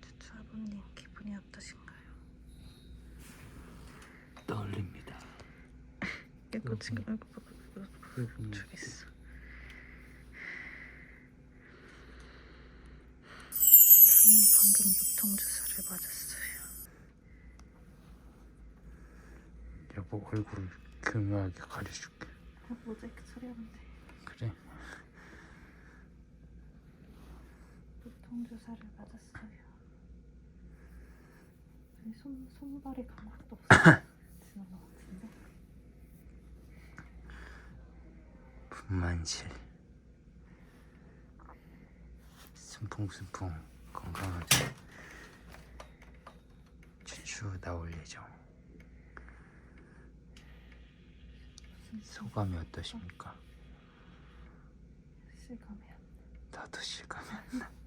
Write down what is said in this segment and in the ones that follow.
주차부님 기분이 어떠신가요? 떨립니다. 이거 지금 얼굴 보고 죽겠어. 저는 방금 무통 주사를 맞았어요. 여보 얼굴 교묘하게 가려줄게. 어, 모자이크 처리하면 돼. 맞았어요. 아니, 손 손발이 아무것도 없어. 분만실 순풍순풍 건강하게 추추 나올 예정 소감이 어떠십니까? 실감이야. 나도 실감이 안 나.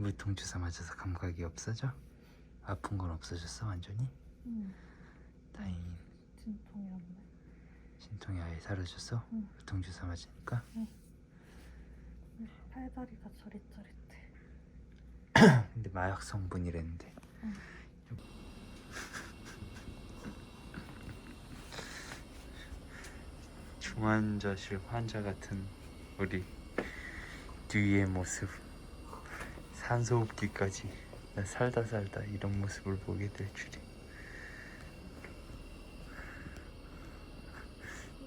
물통 주사 맞아서 감각이 없어져? 아픈 건 없어졌어 완전히? 응. 다행히 진통이었네. 신통이 아예 사라졌어? 응. 물통 주사 맞으니까? 팔다리가 저릿저릿해. 근데 마약 성분이랬는데 응. 중환자실 환자 같은 우리 뒤의 모습 산소 호흡기까지 나 살다 살다 이런 모습을 보게 될 줄이.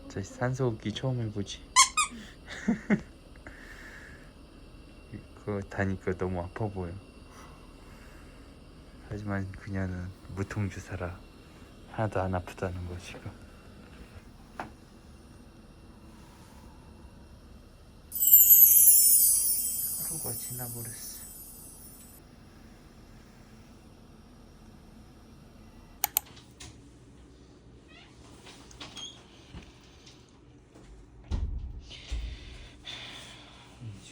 저 산소 호흡기 처음 해보지. 그거 다니까 너무 아파 보여. 하지만 그녀는 무통주사라 하나도 안 아프다는 거 지금 하루가 지나버렸어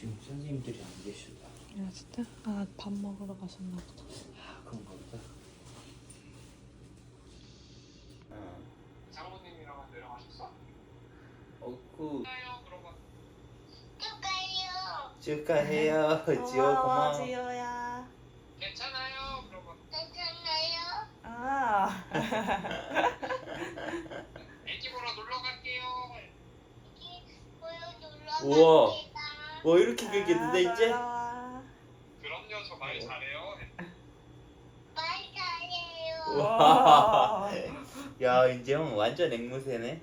지금 선생님들이 안 계시다 야 진짜? 아 밥 먹으러 가셨나 보다. 아 그런가 보다 어. 장모님이랑 내려가셨어? 어, 그 그러고 축하해요 지호 고마워 지효야. 괜찮아요 그러고 아. 애기 보러 놀러 갈게요 우와 뭐 이렇게 길게 아, 듣다 이제? 저말 잘해요. 와. 야 이제 형 완전 앵무새네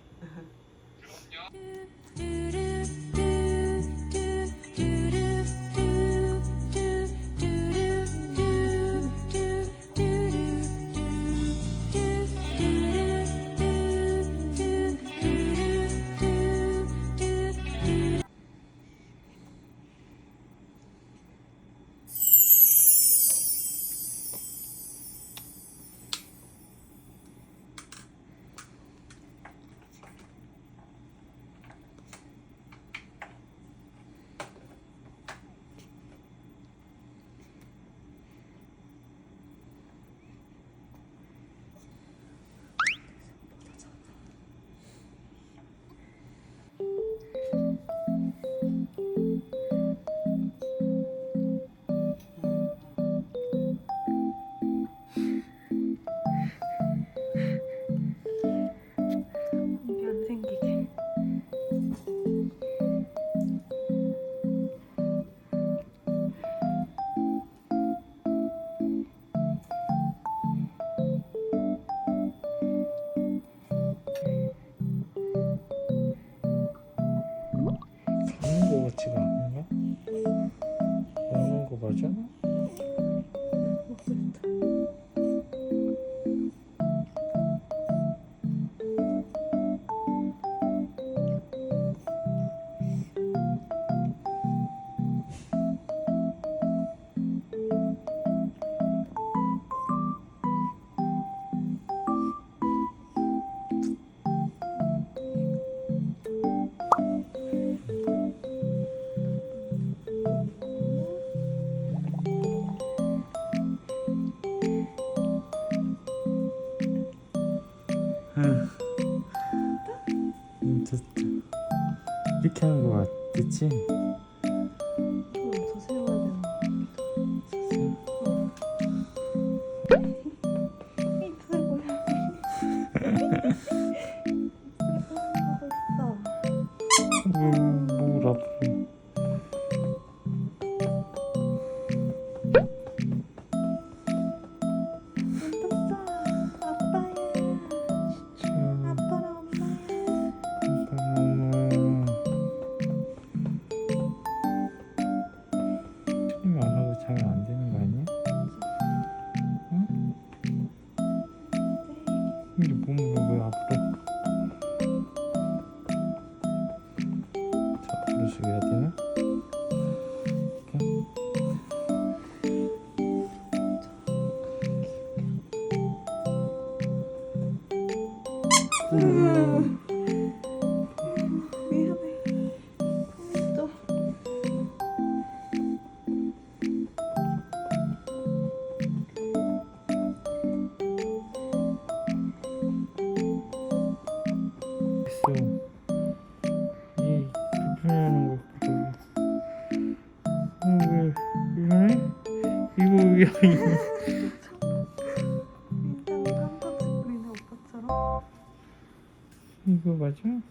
이거 맞아? 야,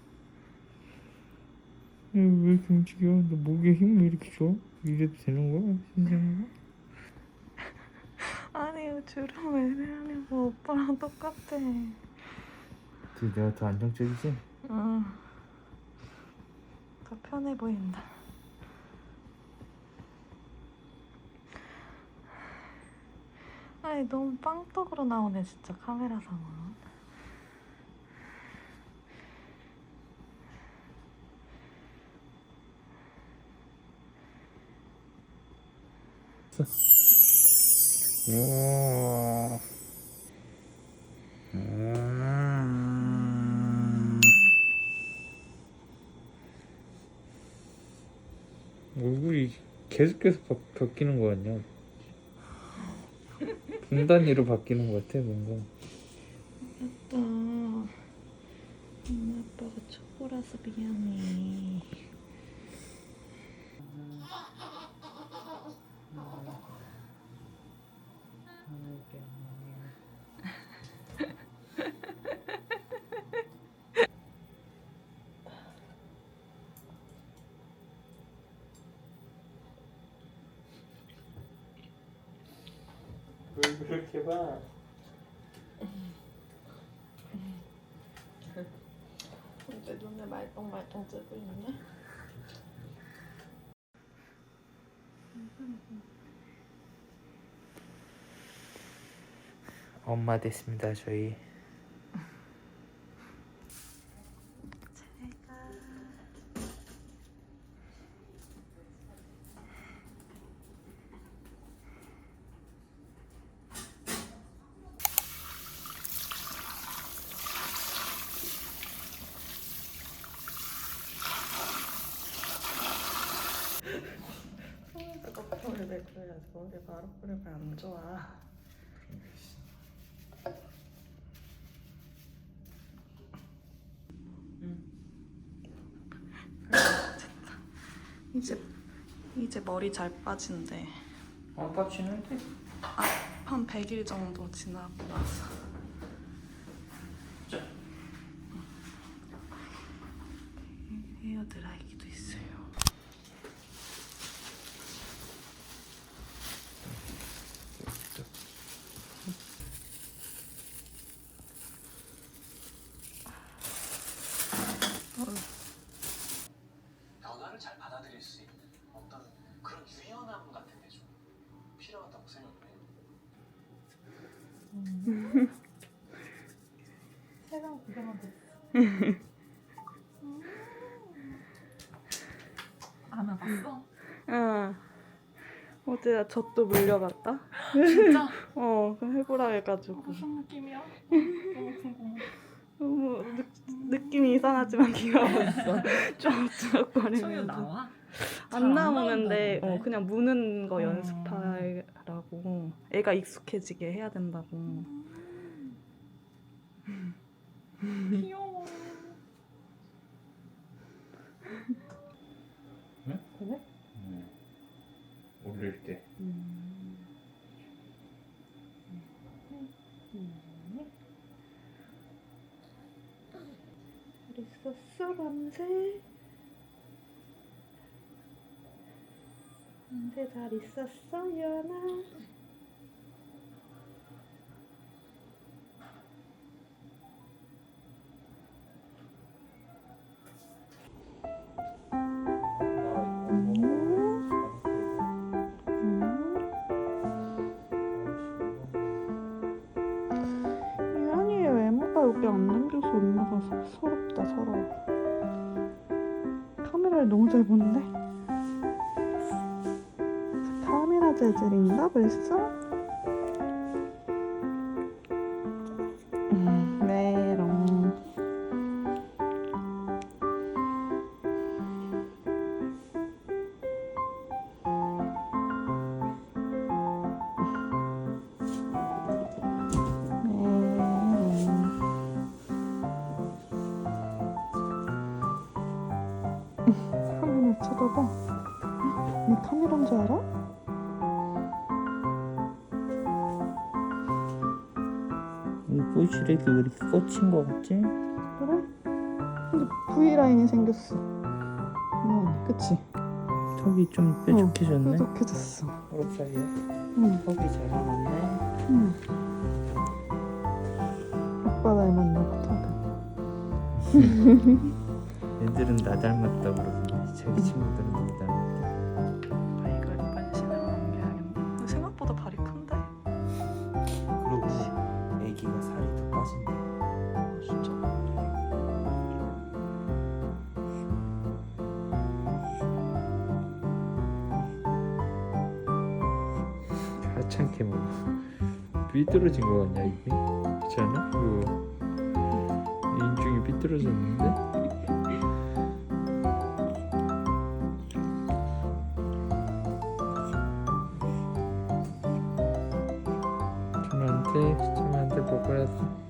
왜 이렇게 움직여? 너 목에 힘 왜 이렇게 줘? 이래도 되는 거야? 거? 아니 주름 왜 이러냐고 오빠랑 똑같아. 내가 더 안정적이지? 응. 더 편해 보인다. 아니 너무 빵떡으로 나오네 진짜 카메라상으로. 우와. 음. 얼굴이 계속해서 바, 바뀌는 거 같냐? 분단위로 바뀌는 거 같아 뭔가. 또 엄마 아빠가 초보라서 미안해. 왜 그렇게 봐? 내 눈에 말똥말똥 뜨고 있네. 엄마 됐습니다 저희. 거품을 왜 그래야지 머리 바로 뿌리면 안 좋아. 이제 이제 머리 잘 빠진대. 안 빠지는데? 한 100일 정도 지나고 나서. 자. 헤어 드라이기도 있어요. 변화를 잘 받아들일 수 있는 어떤 그런 유연함 같은 게 좀 필요하다고 생각을 해요. 세상 구경만 됐어. 안 와봤어? 응. 어제 젖도 물려봤다. 진짜? 어, 그 해보라 해가지고. 무슨 느낌이야? 너무 궁금해. 너무 느, 느낌이 이상하지만 귀여웠어. 쭈락쭈락거리면서. 잘안 나오는데. 어, 그냥 무는 거 어. 연습하라고. 애가 익숙해지게 해야 된다고. 귀여워. 그래? 올릴 때. 있었어 밤새 밤새 잘 있었어 유연아 카메라를 너무 잘 보는데 카메라 재질인가 벌써? 이 꼬시래기 왜 이렇게 꽂힌 거 같지? 그래? 근데 V라인이 생겼어 응 그치? 턱이 좀 뾰족해졌네. 뾰족해졌어 무릎 사이에 응, 턱이 자라났네. 응. 오빠 닮았나 보다 애들은 나 닮았다 그러던데 자기 친구들은 누구 닮았 삐뚤어진 거 같냐 이게? 그렇지 않아? 이거 인중이 삐뚤어졌는데? 저한테 저한테 먹어야 돼.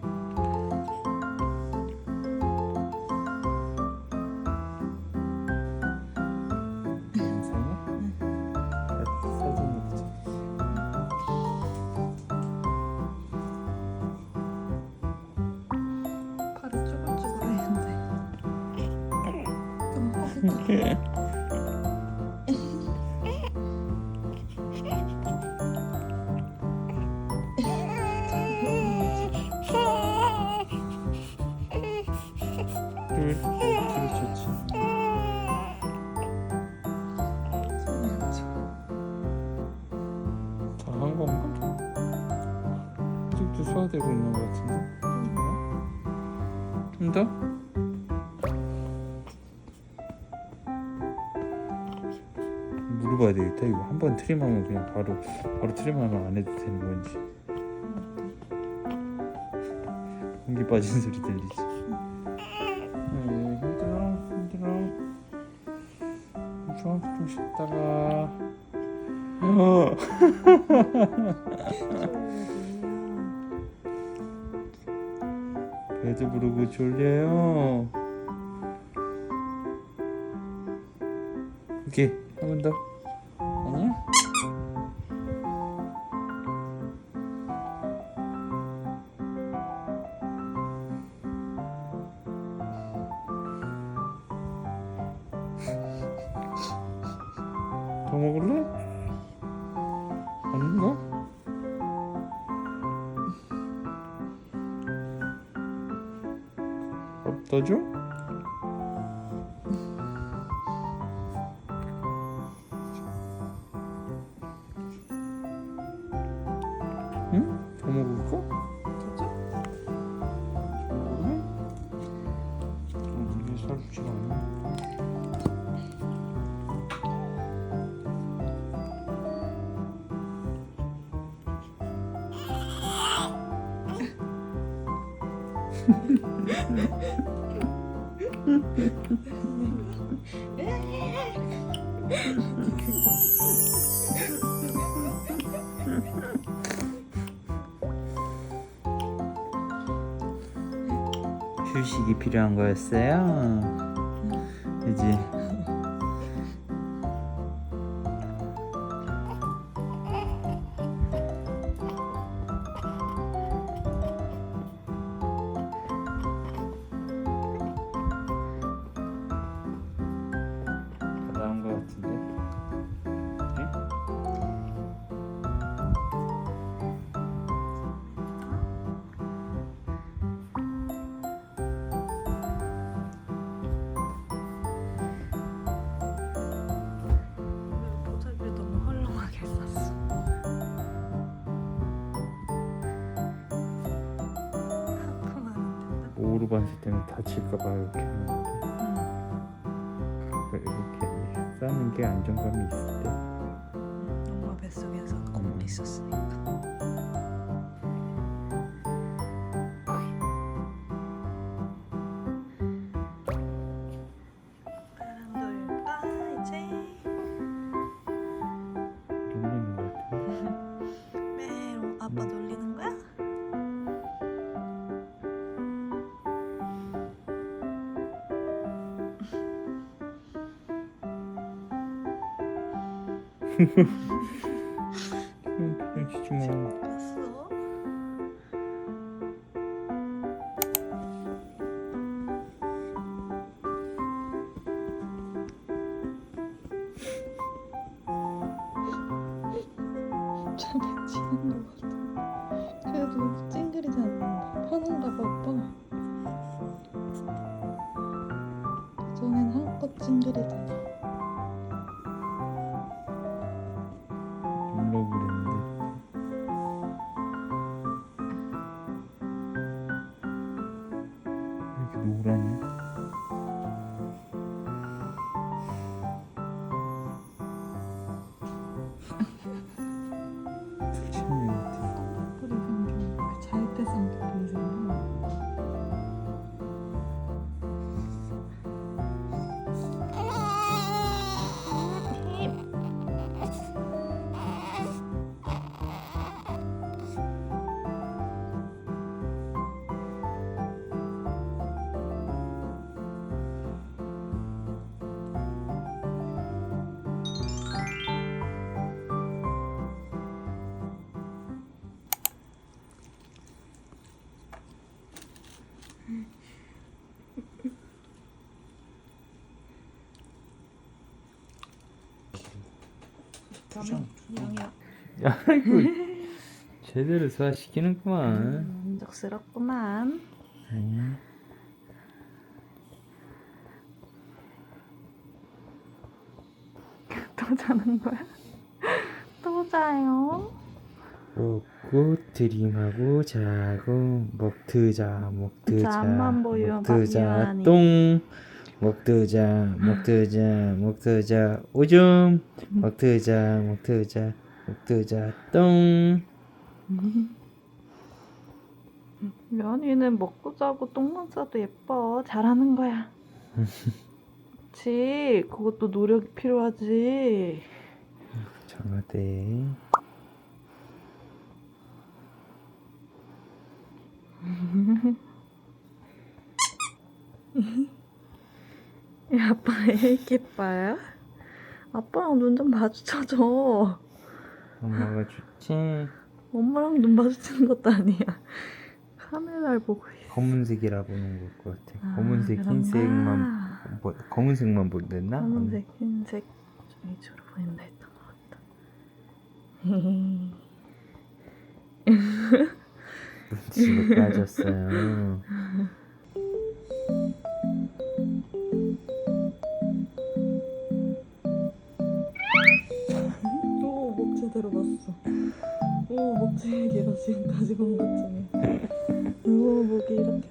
다한 건가? 아직도 소화되고 있는 것 같은데? 좀 더? 물어봐야 되겠다 이거 한 번 트림하면 그냥 바로 바로 트림하면 안 해도 되는 건지 공기 빠진 소리 들리지? 네, 힘들어 힘들어 좀, 좀 쉬다가 어. 배도 부르고 졸려요 오케이 한 번 더 휴식이 필요한 거였어요. 다칠까봐 이렇게 하는 건데. 그러니까 이렇게 싸는 게 안정감이 있을 때. 엄마 뱃속에서 거울 있었으니까. 잠에 지는 것 같아. 투정. 양이야 아이고 제대로 소화시키는구만 음, 만족스럽구만 응. 또 자는 거야? 또 자요? 먹고 드림하고 자고 먹드자 먹드자 보여, 먹드자. 똥 먹드자 먹드자 먹드자 오줌. 먹드자 먹드자 먹드자 똥. 면이는 먹고 자고 똥만 싸도 예뻐. 잘하는 거야. 그치? 그것도 노력이 필요하지. 장하대 야, 아빠 애기빠야? 아빠랑 눈 좀 마주쳐줘. 엄마가 좋지 엄마랑 눈 마주치는 것도 아니야. 카메라를 보고 있어. 검은색이라 보는 것 같아. 아, 검은색 그런가? 흰색만 뭐, 검은색만 본댔나? 검은색 흰색 좀 위주로 보인다 했던 것 같다 눈치가 빠졌어요 지금까지 본것 중에. 요거 보기 이렇게.